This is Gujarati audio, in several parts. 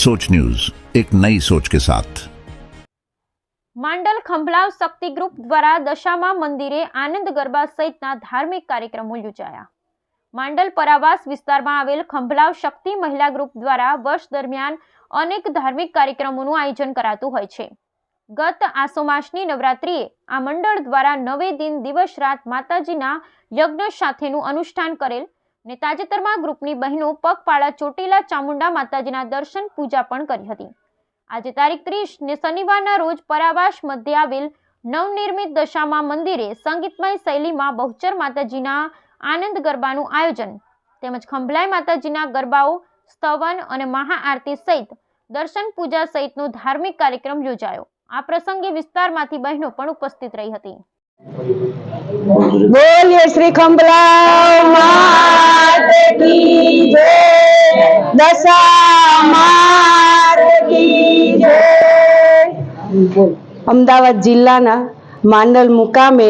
सोच न्यूज एक नई सोच के साथ માંડલ ખંભલાવ શક્તિ ગ્રુપ દ્વારા દશામા મંદિરે આનંદ ગરબા સહિતના ધાર્મિક કાર્યક્રમો યોજાયા માંડલ પરાવાસ વિસ્તારમાં આવેલ ખંભલાવ શક્તિ મહિલા ગ્રુપ દ્વારા વર્ષ દરમિયાન અનેક ધાર્મિક કાર્યક્રમોનું આયોજન કરાતું હોય છે ગત આસો માસની નવરાત્રિએ આ મંડળ દ્વારા નવે દિન દિવસ રાત માતાજીના યજ્ઞ સાથેનું અનુષ્ઠાન કરેલ ને તાજેતરમાં ગ્રુપની બહેનો પગપાળા ચોટીલા ચામુંડા માતાજીના દર્શન પૂજા પણ કરી હતી. આજે તારીખ ત્રીસ ને શનિવારના રોજ પરાવાસ મધ્ય આવેલ નવનિર્મિત દશામાં મંદિરે સંગીતમય શૈલીમાં બહુચર માતાજીના આનંદ ગરબાનું આયોજન તેમજ ખંભલાઈ માતાજીના ગરબાઓ, સ્તવન અને મહાઆરતી સહિત દર્શન પૂજા સહિતનો ધાર્મિક કાર્યક્રમ યોજાયો. આ પ્રસંગે વિસ્તારમાંથી બહેનો પણ ઉપસ્થિત રહી હતી. બોલીએ શ્રી ખંભલાવ કી જય દશા માત કી જય અમદાવાદ જિલ્લાના માંડલ મુકામે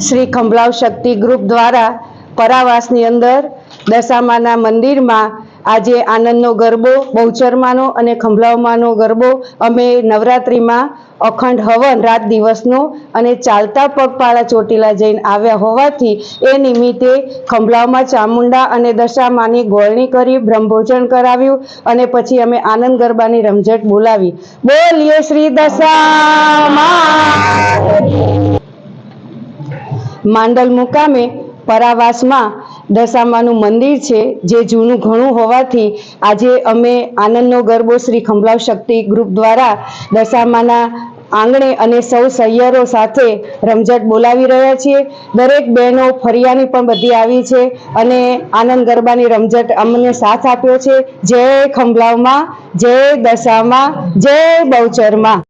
શ્રી ખંભલાવ શક્તિ ગ્રુપ દ્વારા પરાવાસની અંદર દશામાના મંદિરમાં આજે આનંદનો ગરબો, બહુચરમાનો અને ખંભલાવમાંનો ગરબો, અમે નવરાત્રિમાં અખંડ હવન રાત દિવસનો અને ચાલતા પગપાળા ચોટીલા જઈને આવ્યા હોવાથી એ નિમિત્તે ખંભલાવમાં ચામુંડા અને દશામાની ગોળણી કરી, બ્રહ્મભોજન કરાવ્યું અને પછી અમે આનંદ ગરબાની રમઝટ બોલાવી. બોલીએ શ્રી દશામા. માંડલ મુકામે પરાવાસમાં દશામાનું મંદિર છે, જે જૂનું ઘણું હોવાથી આજે અમે આનંદનો ગરબો શ્રી ખંભલાવ શક્તિ ગ્રુપ દ્વારા દશામાના આંગણે અને સૌ સૈયરો સાથે રમઝટ બોલાવી રહ્યા છીએ. દરેક બહેનો ફરિયાની પણ બધી આવી છે અને આનંદ ગરબાની રમઝટ અમને સાથ આપ્યો છે. જય ખંભલાવમાં, જય દશામાં, જય બહુચરમાં.